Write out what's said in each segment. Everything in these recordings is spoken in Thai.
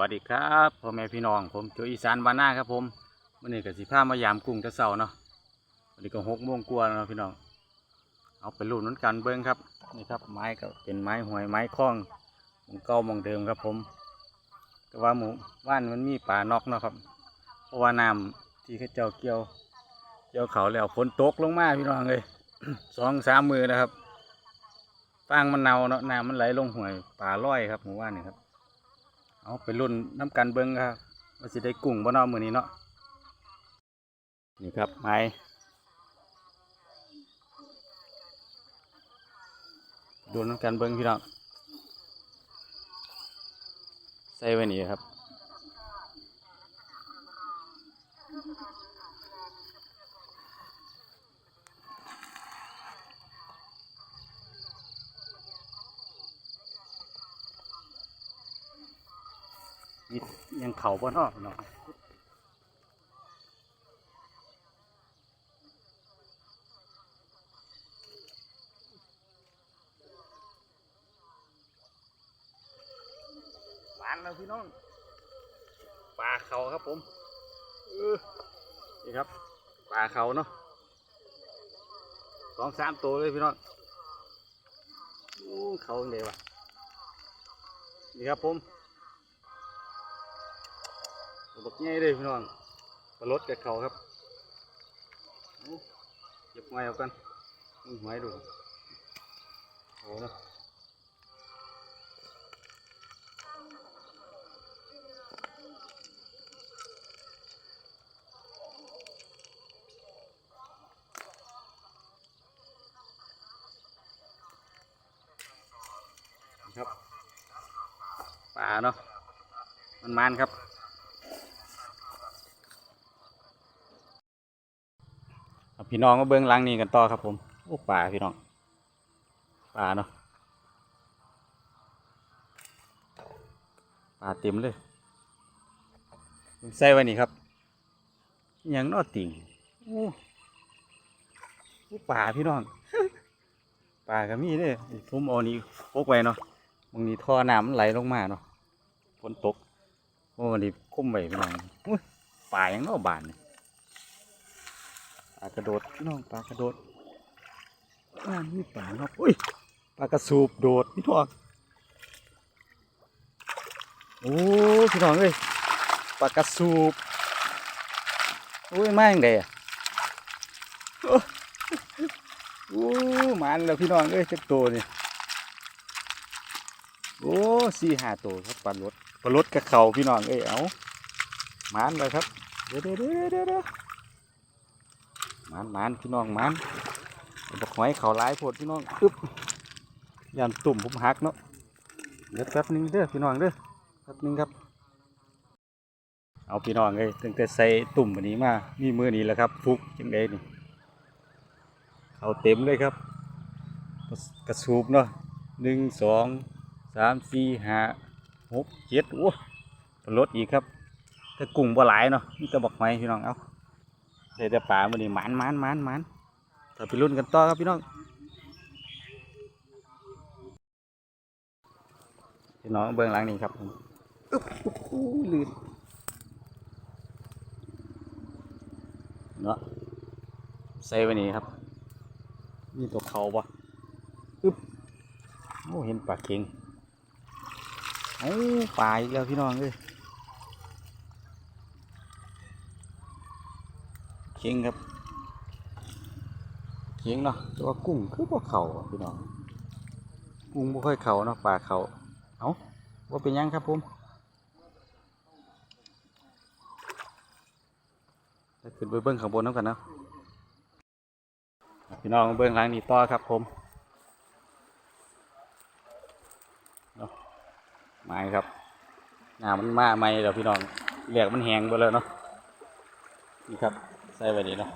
วัสดีครับพ่อแม่พี่น้องผมโจอีสานบ้านนาครับผมวันนี้กับสิพามายามกุ้งตะเสาเนาะวันนี้ก็หกโมงกว่าแล้วเนาะพี่น้องเอาไปรูดนั้นกันเบิ้งครับนี่ครับไม้ก็เป็นไม้หวยไม้คล้องมองเก่ามองเดิมครับผม แต่ว่าหมู่บ้านมันมีป่านอกเนาะครับ เพราะว่าน้ำที่เขาเจ้าเกี่ยว เกี่ยวเขาแล้วฝนตกลงมาพี่น้องเลยสองสามมือนะครับฟางมันเนาเนาะน้ำมันไหลลงห่วยป่าลอยครับหมู่บ้านนี่ครับ เอาไปรุ่นน้ำกันเบิ้งครับว่าสิได้กุ้งบ่นอมือนี้เนาะนี่ครับไม้ดูน้ำกันเบิ้งพี่น้องใส่ไว้นี่ครับมียัง เข่าบ่นอพี่น้องหวานแล้วพี่น้องปลาเขาครับผมเออนี่ครับปลาเขาเนาะสองสามตัวเลยพี่น้องเขาเลยวะนี่ครับผม บักใหญ่เลยพี่น้องปลาลดกับเขาครับเก็บไว้เอากันมึงหวยดูโอ้นะครับปลาเนาะมันมันครับเอา พี่น้องมาเบิ้องหลังนี้กันต่อครับผมโอ้ปลาพี่น้องปลาเนาะปลาเต็มเลยใส่ไว้นี่ครับยังนอติ่งโอ้ปลาพี่น้องปลาก็มีเด้ผมเอานี่พกไว้เนาะบางทีท่อน้ำมันไหลลงมาเนาะฝนตกโอ้นี่คุ้มไว้พี่น้องปลาย่างนอบานนี่ปลากระโดดพี่น้องปลากระโดดอ่านี่ปลาเนาะอุ้ยปลากระสูบโดดพี่ทองโอ้พี่น้องเอ้ยปลากระสูบโอ้ยมาอย่างไดอะโอ้หมันแล้วพี่น้องเอ้ยจักตัวนี่โอ้สี่ห้าตัวครับปลาลดปลาลดกับเขาพี่น้องเอ้ยเอาหมันเลยครับเดี๋ยวเดี๋ยวเดี๋ยวเดี๋ยว มันมันพี่น้องมันบอกหอยเขาลายโพดพี่น้องอึ๊บยามตุ่มผมหักเนาะเดี๋ยวแป๊บหนึงเด้อพี่น้องเด้อแป๊บหนึงครับ เอาพี่น้องเอ้ยตั้งแต่ใส่ตุ่มวันนี้มามีมือนี้แหละครับฟุกจังไดนี่เอาเต็มเลยครับกระสูบเนาะหนึ่งสองสามสี่ห้าหกเจ็ดโอ้ลดอีกครับแต่กุ้งบ่หลายเนาะนี่จะบอกไหมพี่น้องเอา เดี๋ยวแต่ปลามันนี่หมันหมันหมันหมันถ้าไปรุ่นกันต่อครับพี่น้องพี่น้องเบื้องหลังนี่ครับโอ้โหลื่นเนาะใส่ไว้นี่ครับมีตัวเขาปะอึ๊บโอ้เห็นปลาเค็งโอ้ปลาอีกแล้วพี่น้องเลย เค็งครับเค็งเนาะแต่ว่ากุ้งคือพวกเขาพี่น้องกุ้งบ่ค่อยเขาเนาะปลาเขาเอาว่าเป็นยังครับผมขึ้นไปเบิ้งข้างบนน้ำกันเนาะพี่น้องเบื้งหลังนี่ต่อครับผมเอาไม้ครับหน้ามันมาไม่เดี๋ยวพี่น้องเหลียกมันแหงไปแล้วเนาะนี่ครับ ใส่ไว้นี่เนาะ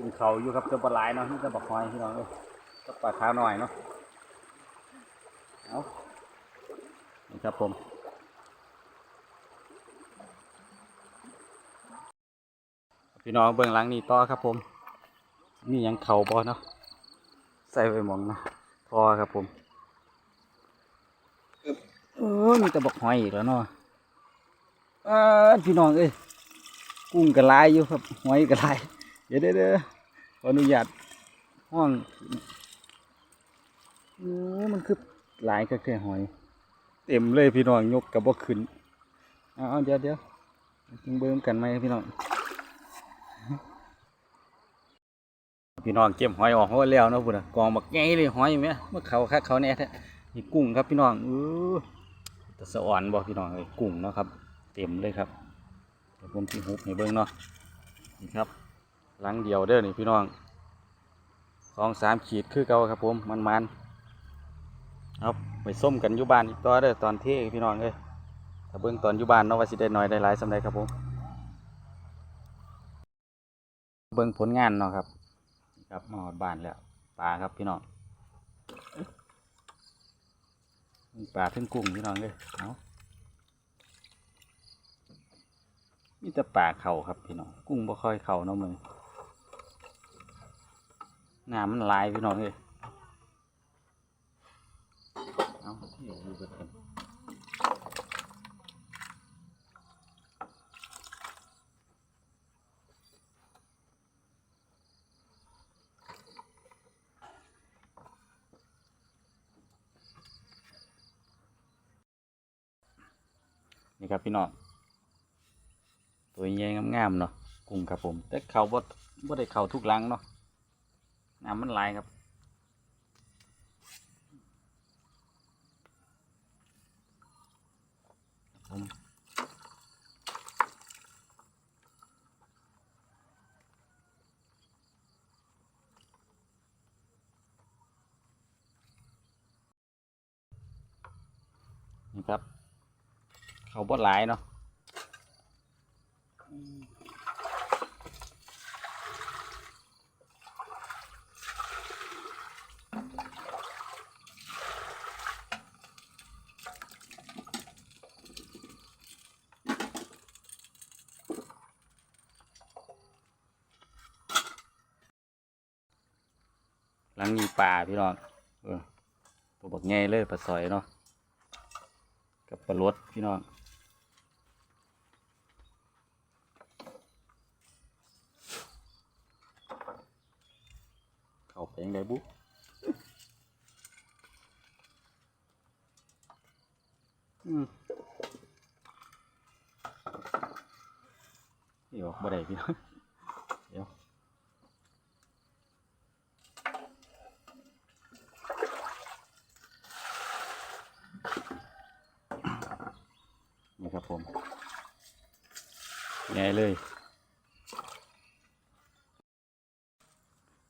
กุ้งเขาอยู่ครับจะปลาหลเนาะนี่จะบักหอยพี่น้องเอ้ยก็ปลาขาวหน่อยเนาะเอานี่ครับผมพี่น้องเบื้องหลังนี่ต่อครับผมนี่ยังเข่าบอเนาะใส่ไปหมองเนาะพอครับผมเออมีแต่บักหอยอีกแล้วเนาะเออพี่น้องเอ้ยกุ้งกระลอยู่ครับหอยกระล เดี๋ยวเดี๋ยวขออนุญาตห้องโอ้มันคือหลายก็แค่หอย เต็มเลยพี่น้องยกกับบ่ขึ้นเอาเดี๋ยวเดี๋ยวจึงเบิ่มกันไหมพี่น้อง พี่น้องเก็บหอยออกหัวแล้วนะพุ่นนะกองบักใหญ่เลยหอยแม่เมื่อเขาคักเขาแน่แท้นี่กุ้งครับพี่น้องเออแตะสะอ่อนบ่พี่น้องเอ้ยกุ้งนะครับ เต็มเลยครับเดี๋ยวผมสิฮุบให้เบิ่งเนาะนี่ครับ หลังเดียวเด้อนี่พี่น้องสองสามขีดคือเก่าครับผมมันมันๆเอาไปส้มกันอยู่บ้านอีกต่อเด้อตอนเที่ยงพี่น้องเอ้ยถ้าเบิ่งตอนอยู่บ้านเนาะว่าสิได้น้อยได้หลายสำใดครับผมเบิ่งผลงานเนาะครับครับมาหอดบ้านแล้วปลาครับพี่น้องปลาทึ่งกุ้งพี่น้องเลยเอามีแต่ปลาเข่าครับพี่น้องกุ้งบ่ค่อยเข่าเนาะมึง น้ำมันลายพี่น้องเลยเอาที่อยู่กันเต็มนี่ครับพี่น้องตัวใหญ่งามๆเนาะกุ้งครับผม แต่เขาบ่บ่ได้เขาทุกลังเนาะ น้ำมันไหลครับผมนี่ครับ เขาบดหลายเนาะ หลังมีปลาพี่น้องเออตัวบักใหญ่เลยปลาสอยเนาะกับปลาลดพี่น้องเข้าไปยังไงบุ๊อืมนี่บอกบ่ได้พี่น้องเดี๋ยวนี่ครับ ผมไงเลย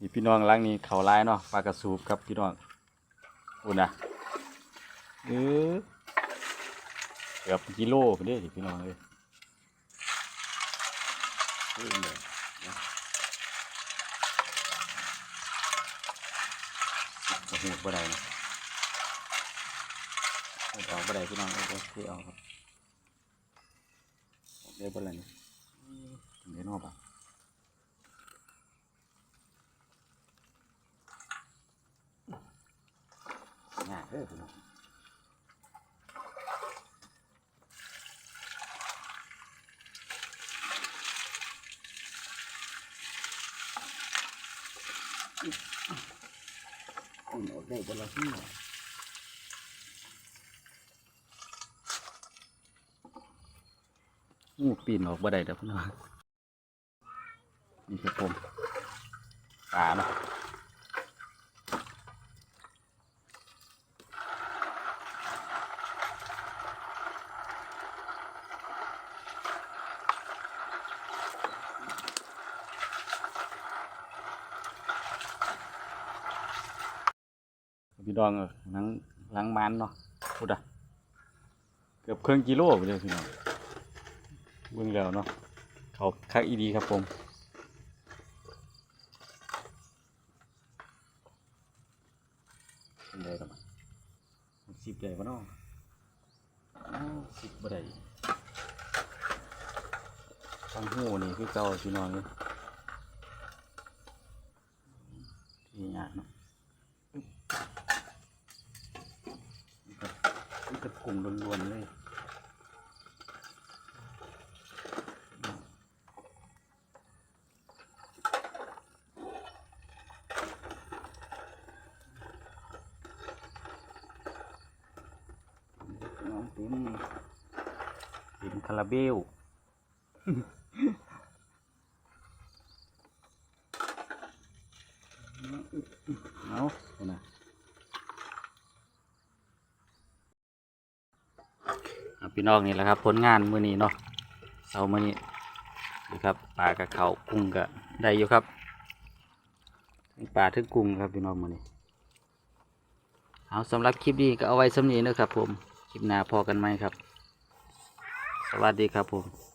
นี่พี่น้องล้างนี้เขาลายเนาะปลากระสูบครับพี่น้องอุ่นนะเออเกือบกิโลไปเด้พี่น้องเลยเออเนี่ยนะโอ้โหบ่ได้นะเอาออกบ่ได้พี่น้องเอาไปเอาครับ ได้บ่ได้นะถึงได้นอกปะง่ายเด้อพี่น้องอุ่นออกได้บนละที่งู งูปีนออกบ่ได้เด้อพี่น้องนี่ครับผมปลาเนาะพี่ดองเออหลังหลังมันเนาะพูดอะ เกือบครึ่งกิโลไปเลยพี่น้อง เบื้งแล้วเนาะเขาคักอีดีครับผมเป็นไรกันสิบใหญ่ะเนาะสิบบ่ได้ฟังหูนี่คือเก่าพี่นองเนี่ น้องเต็มเต็มคาราเบลเอาเอานะพี่น้องนี่แหละครับ ผลงานมือนี้เนาะเอามือนี้นะครับปลากับเขากุ้งก็ได้อยู่ครับทั้งปลาทั้งกุ้งครับพี่น้องมือนี้เอาสำหรับคลิปนี้ก็เอาไว้สำนีนะครับผม คลิปหน้าพอกันไหมครับ สวัสดีครับผม